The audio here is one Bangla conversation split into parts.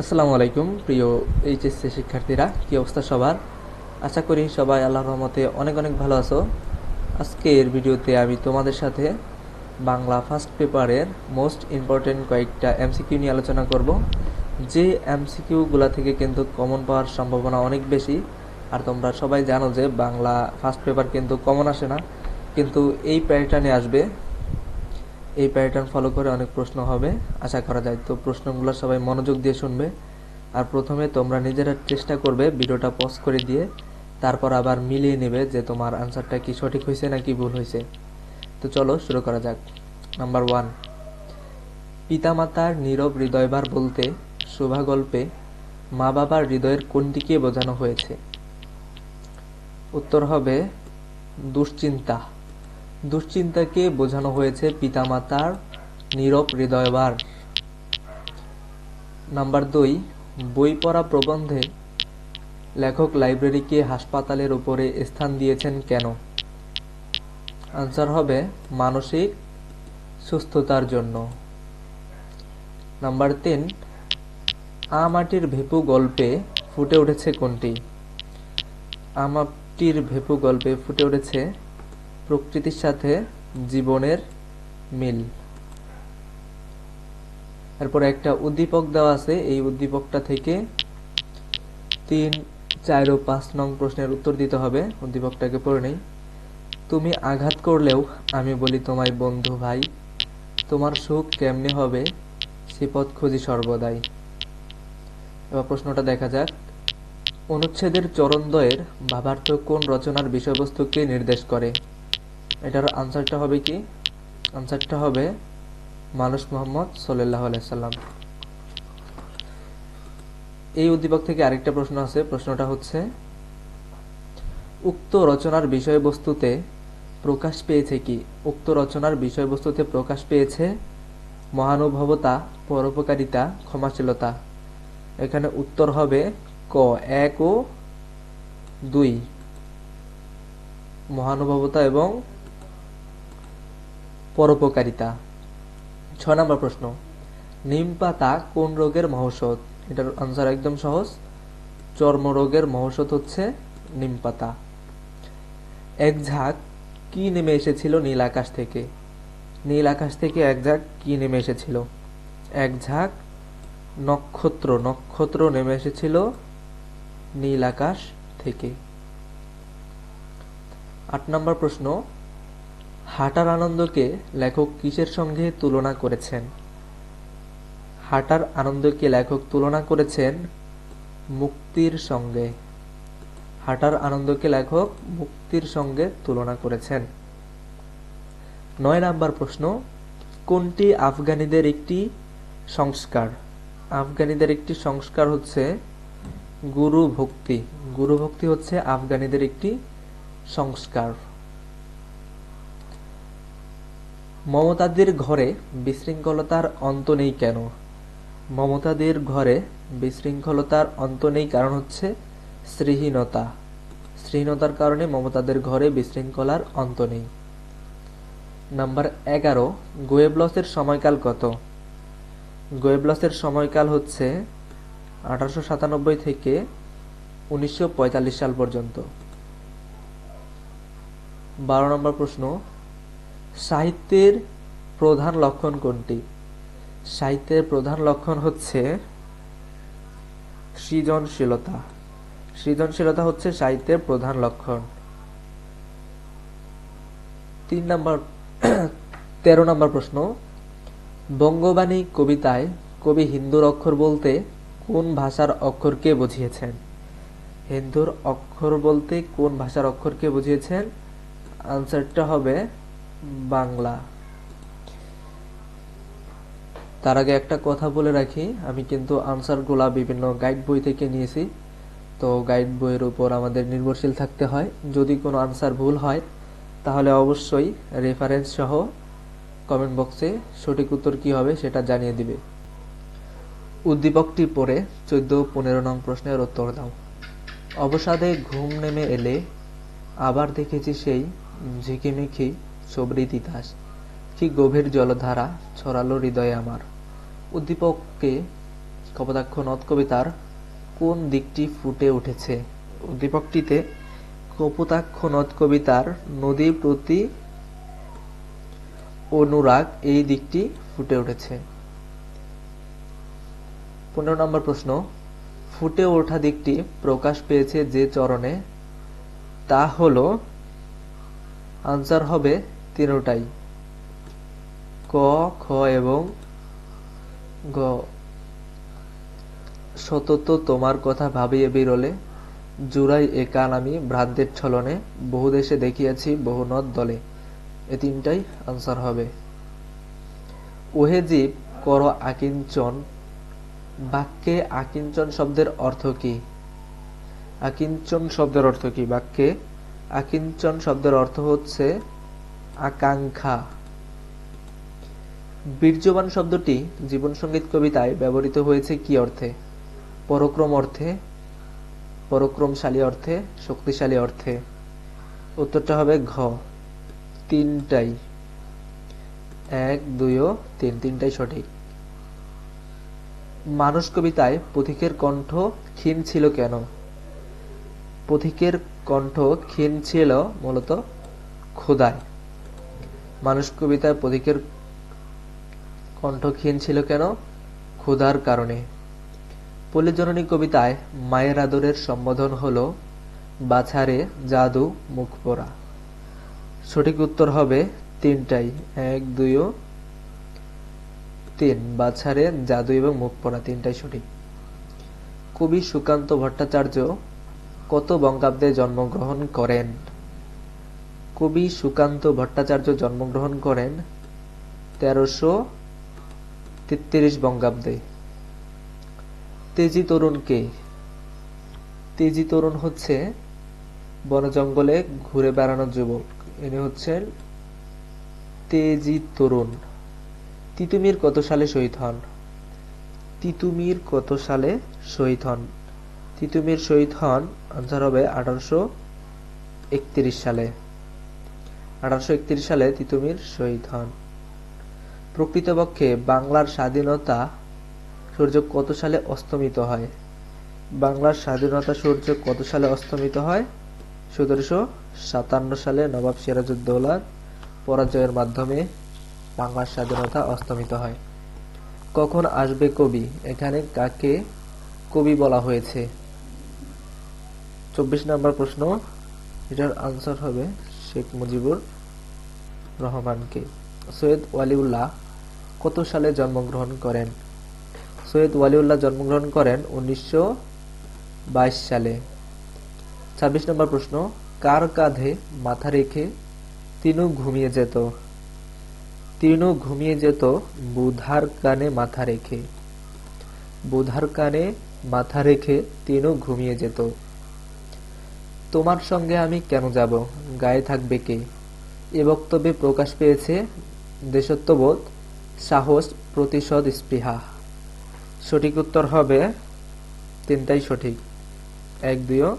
আসসালামু আলাইকুম, প্রিয় এইচএসসি শিক্ষার্থীরা, কি অবস্থা সবার? আশা করি সবাই আল্লাহর রহমতে অনেক অনেক ভালো আছো। আজকের ভিডিওতে আমি তোমাদের সাথে বাংলা ফার্স্ট পেপারের মোস্ট ইম্পর্টেন্ট কয়েকটা এমসিকিউ নিয়ে আলোচনা করব। যে এমসিকিউগুলা থেকে কিন্তু কমন পাওয়ার সম্ভাবনা অনেক বেশি। আর তোমরা সবাই জানো যে বাংলা ফার্স্ট পেপার কিন্তু কমন আসে না। কিন্তু এই প্যাটার্নে আসবে। এই প্যাটার্ন ফলো করে অনেক প্রশ্ন হবে। আশা করা যায় তো প্রশ্নগুলো সবাই মনোযোগ দিয়ে শুনবে। আর প্রথমে তোমরা নিজেরা চেষ্টা করবে ভিডিওটা পজ করে দিয়ে তারপর আবার মিলিয়ে নেবে যে তোমার আনসারটা কি সঠিক হয়েছে নাকি ভুল হয়েছে। তো চলো শুরু করা যাক। নাম্বার ওয়ান পিতামাতার নীরব হৃদয়বার বলতে শোভা গল্পে মা বাবার হৃদয়ের কোনটিকে বোঝানো হয়েছে? উত্তর হবে দুশ্চিন্তা। দুশ্চিন্তাকে বোঝানো হয়েছে পিতামাতার নীরব হৃদয়বার নাম্বার দুই, বই পড়া প্রবন্ধে লেখক লাইব্রেরিকে হাসপাতালের উপরে স্থান দিয়েছেন কেন? আনসার হবে, মানসিক সুস্থতার জন্য। নাম্বার তিন আমাটির ভেপু গল্পে ফুটে উঠেছে কোনটি? আমাটির ভেপু গল্পে ফুটে উঠেছে প্রকৃতির সাথে জীবনের মিল। এরপর একটা উদ্দীপক দেওয়া আছে। এই উদ্দীপকটা থেকে তিন, চার ও পাঁচ নং প্রশ্নের উত্তর দিতে হবে। উদ্দীপকটাকে পড়ে নেই। তুমি আঘাত করলেও আমি বলি, তোমায় বন্ধু ভাই, তোমার সুখ কেমনে হবে সে পথ খুঁজি সর্বদাই। এবার প্রশ্নটা দেখা যাক। অনুচ্ছেদের চরণদ্বয়ের ভাবার্থ কোন রচনার বিষয়বস্তুকে নির্দেশ করে? এটার আনসারটা হবে কি? আনসারটা হবে মানুষ মোহাম্মদ সাল্লাহ সাল্লাম। এই উদ্দীপক থেকে আরেকটা প্রশ্ন আছে। প্রশ্নটা হচ্ছে, উক্ত রচনার বিষয়বস্তুতে প্রকাশ পেয়েছে কি? উক্ত রচনার বিষয়বস্তুতে প্রকাশ পেয়েছে মহানুভবতা, পরোপকারিতা, ক্ষমাশীলতা। এখানে উত্তর হবে ক, এক ও দুই। মহানুভবতা এবং পরোপকারিতা। ছয় নম্বর প্রশ্ন। নিম পাতা কোন রোগের মহৌষধ? এটার আনসার একদম সহজ। চর্মরোগের মহৌষধ হচ্ছে নিম পাতা এক ঝাঁক কি নেমে এসেছিল নীল আকাশ থেকে? নীল আকাশ থেকে এক ঝাঁক কি নেমে এসেছিল? এক ঝাঁক নক্ষত্র। নক্ষত্র নেমে এসেছিল নীল আকাশ থেকে। আট নম্বর প্রশ্ন। হাঁটার আনন্দকে লেখক কিসের সঙ্গে তুলনা করেছেন? হাঁটার আনন্দকে লেখক তুলনা করেছেন মুক্তির সঙ্গে। হাঁটার আনন্দকে লেখক মুক্তির সঙ্গে তুলনা করেছেন। নয় নাম্বার প্রশ্ন, কোনটি আফগানিদের একটি সংস্কার? আফগানিদের একটি সংস্কার হচ্ছে গুরু ভক্তি। গুরু ভক্তি হচ্ছে আফগানিদের একটি সংস্কার। মমতাদের ঘরে বিশৃঙ্খলতার অন্ত নেই কেন? মমতাদের ঘরে বিশৃঙ্খলতার অন্ত নেই কারণ হচ্ছে শ্রীহীনতা। শ্রীহীনতার কারণে মমতাদের ঘরে বিশৃঙ্খলার অন্ত নেই। নাম্বার এগারো, গোয়েবলসের সময়কাল কত? গোয়েবলসের সময়কাল হচ্ছে আঠারোশো সাতানব্বই থেকে উনিশশো পঁয়তাল্লিশ সাল পর্যন্ত। বারো নম্বর প্রশ্ন সাহিত্যের প্রধান লক্ষণ কোনটি? সাহিত্যের প্রধান লক্ষণ হচ্ছে সৃজনশীলতা। সৃজনশীলতা হচ্ছে সাহিত্যের প্রধান লক্ষণ। তিন নম্বর, তেরো নম্বর প্রশ্ন। বঙ্গবাণী কবিতায় কবি হিন্দুর অক্ষর বলতে কোন ভাষার অক্ষরকে বুঝিয়েছেন? হিন্দুর অক্ষর বলতে কোন ভাষার অক্ষরকে বুঝিয়েছেন? আনসারটা হবে বাংলা। তার আগে একটা কথা বলে রাখি, আমি কিন্তু আনসারগুলা বিভিন্ন গাইড বই থেকে নিয়েছি। তো গাইড বইয়ের উপর আমাদের নির্ভরশীল থাকতে হয়। যদি কোনো আনসার ভুল হয়, তাহলে অবশ্যই রেফারেন্স সহ কমেন্ট বক্সে সঠিক উত্তর কি হবে সেটা জানিয়ে দিবে। উদ্দীপকটি পড়ে চোদ্দ পনেরো নং প্রশ্নের উত্তর দাও। অবসাদে ঘুম নেমে এলে আবার দেখেছি সেই ঝিকিমিকি সবরি তিতাস কি গভীর জলধারা ছড়ালো হৃদয়ে আমার। উদ্দীপককে কপোতাক্ষ নদ কবিতার কোন দিকটি ফুটে উঠেছে? উদ্দীপকটিতে কপোতাক্ষ নদ কবিতার নদী প্রতি অনুরাগ এই দিকটি ফুটে উঠেছে। পনেরো নম্বর প্রশ্ন, ফুটে ওঠা দিকটি প্রকাশ পেয়েছে যে চরণে? তা হল আনসার হবে তিনোটাই। ক, খ এবং গ। সতত তোমার কথা ভাবিয়ে বিরলে জুড়াই এ কান আমি ভ্রান্তের ছলনে, বহু দেশে দেখিয়াছি, বহু নদ দলে। এ তিনটাই আনসার হবে। ওহে জীব, কর আকিঞ্চন। বাক্যে আকিঞ্চন শব্দের অর্থ কি? আকিঞ্চন শব্দের অর্থ কি? বাক্যে আকিঞ্চন শব্দের অর্থ হচ্ছে আকাঙ্ক্ষা। বীর্যবান শব্দটি জীবন সংগীত কবিতায় ব্যবহৃত হয়েছে কি অর্থে? পরক্রম অর্থে, পরক্রমশালী অর্থে, শক্তিশালী অর্থে। উত্তরটা হবে ঘ। তিনটাই। এক, দুই ও তিন, তিনটাই সঠিক। মানুষ কবিতায় পথিকের কণ্ঠ ক্ষীণ ছিল কেন? পথিকের কণ্ঠ ক্ষীণ ছিল মূলত ক্ষুধায়। মানুষ কবিতায় পথিকের কণ্ঠ ক্ষীণ ছিল কেন? ক্ষুধার কারণে। পল্লীজননী কবিতায় মায়ের আদরের সম্বোধন হল, বাছারে জাদু মুখ পোড়া। সঠিক উত্তর হবে তিনটাই, এক, দুই ও তিন। বাছারে জাদু এবং মুখ পড়া, তিনটাই সঠিক। কবি সুকান্ত ভট্টাচার্য কত বঙ্গাব্দে জন্মগ্রহণ করেন? কবি সুকান্ত ভট্টাচার্য জন্মগ্রহণ করেন তেরোশো তেত্রিশ বঙ্গাব্দে। তেজি তরুণ কে? তেজি তরুণ হচ্ছে বন জঙ্গলে ঘুরে বেড়ানো যুবক। ইনি হচ্ছেন তেজি তরুণ। তিতুমির কত সালে শহীদ হন? তিতুমির কত সালে শহীদ হন? তিতুমির শহীদ হন আনসার হবে আঠারোশো একত্রিশ সালে। আঠারোশো একত্রিশ সালে তিতুমির শহীদ হন। প্রকৃতপক্ষে বাংলার স্বাধীনতা সূর্য কত সালে অস্তমিত হয়? বাংলার স্বাধীনতা সূর্য কত সালে অস্তমিত হয়? সতেরোশো সাতান্ন সালে নবাব সিরাজউদ্দৌলার পরাজয়ের মাধ্যমে বাংলার স্বাধীনতা অস্তমিত হয়। কখন আসবে কবি? এখানে কাকে কবি বলা হয়েছে? চব্বিশ নম্বর প্রশ্ন, এটার আনসার হবে শেখ মুজিবুর রহমানকে। সৈয়দ ওয়ালিউল্লাহ কত সালে জন্মগ্রহণ করেন? সৈয়দ ওয়ালিউল্লাহ জন্মগ্রহণ করেন উনিশশো বাইশ সালে। ছাব্বিশ নম্বর প্রশ্ন, কার কাঁধে মাথা রেখে তিনু ঘুমিয়ে যেত? তিনু ঘুমিয়ে যেত বুধার কানে মাথা রেখে। বুধার কানে মাথা রেখে তিনু ঘুমিয়ে যেত। তোমার সঙ্গে আমি কেন যাব? গায়ে থাকবে কে? এ বক্তব্যে প্রকাশ পেয়েছে দেশত্ববোধ, সাহস, প্রতিশোধ, স্পৃহা। সঠিক উত্তর হবে তিনটাই সঠিক। এক, দুই ও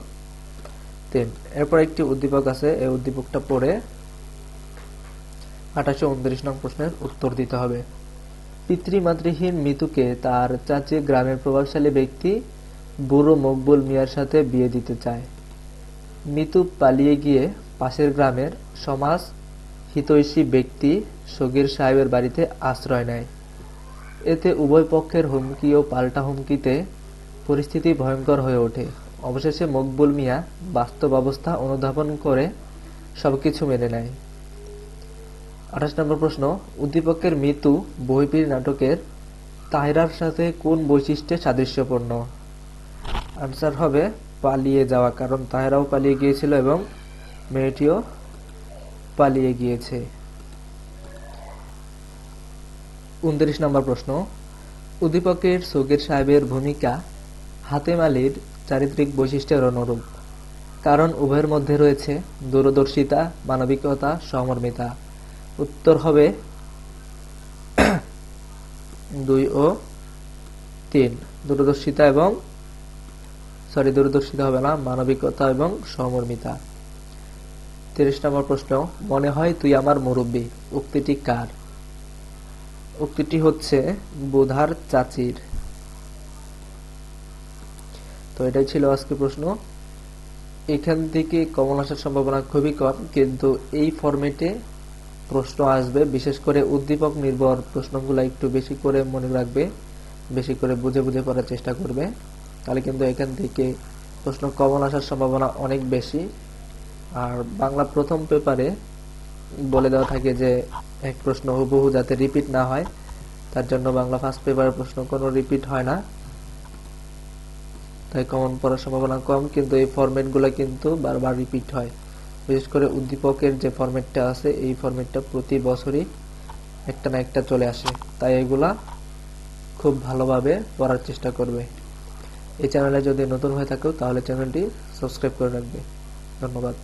তিন। এরপর একটি উদ্দীপক আছে, এই উদ্দীপকটা পড়ে আঠাশো উনত্রিশ নং প্রশ্নের উত্তর দিতে হবে। পিতৃমাতৃহীন মিতুকে তার চাচি গ্রামের প্রভাবশালী ব্যক্তি বুড়ো মকবুল মিয়ার সাথে বিয়ে দিতে চায়। মিতু পালিয়ে গিয়ে পাশের গ্রামের সমাজ হিতৈষী ব্যক্তি সগির সাহেবের বাড়িতে আশ্রয় নেয়। এতে উভয় পক্ষের হুমকি ও পাল্টা হুমকিতে পরিস্থিতি ভয়ঙ্কর হয়ে ওঠে। অবশেষে মকবুল মিয়া বাস্তব অবস্থা অনুধাবন করে সবকিছু মেনে নেয়। আঠাশ নম্বর প্রশ্ন, উদ্দীপকের মৃত্যু বইপির নাটকের তাহিরার সাথে কোন বৈশিষ্ট্যে সাদৃশ্যপূর্ণ? আনসার হবে পালিয়ে যাওয়া, কারণ তাহেরাও পালিয়ে গিয়েছিল এবং মেয়েটিও পালিয়ে গিয়েছে। উনত্রিশ নম্বর প্রশ্ন। উদ্দীপকের সগির সাহেবের ভূমিকা হাতেম আলীর চারিত্রিক বৈশিষ্ট্যের অনুরূপ, কারণ উভয়ের মধ্যে রয়েছে দূরদর্শিতা, মানবিকতা সমর্মিতা উত্তর হবে দুই ও তিন, দূরদর্শিতা এবং সরি, দূরদর্শিতা হবে না, মানবিকতা এবং সমর্মিতা। তিরিশ নম্বর প্রশ্ন, মনে হয় তুই আমার মুরব্বী, উক্তিটি কার? উক্তিটি হচ্ছে, বোধার চাচির। তো এটাই ছিল আজকে প্রশ্ন। এখান থেকে কমন আসার সম্ভাবনা খুবই কম, কিন্তু এই ফরম্যাটে প্রশ্ন আসবে। বিশেষ করে উদ্দীপক নির্ভর প্রশ্নগুলো একটু বেশি করে মনে রাখবে, বেশি করে বুঝে বুঝে করার চেষ্টা করবে। তাহলে কিন্তু এখান থেকে প্রশ্ন কমন আসার সম্ভাবনা অনেক বেশি। আর বাংলা প্রথম পেপারে বলে দেওয়া থাকে যে, এক প্রশ্ন হুবহু যাতে রিপিট না হয়, তার জন্য বাংলা ফার্স্ট পেপারের প্রশ্ন কোনো রিপিট হয় না। তাই কমন পড়ার সম্ভাবনা কম, কিন্তু এই ফরম্যাটগুলো কিন্তু বারবার রিপিট হয়। বিশেষ করে উদ্দীপকের যে ফরম্যাটটা আছে, এই ফরম্যাটটা প্রতি বছরই একটা না একটা চলে আসে। তাই এগুলা খুব ভালোভাবে পড়ার চেষ্টা করবে। এই চ্যানেলে যদি নতুন হয়ে থাকো তাহলে চ্যানেলটি সাবস্ক্রাইব করে রাখবে। ধন্যবাদ।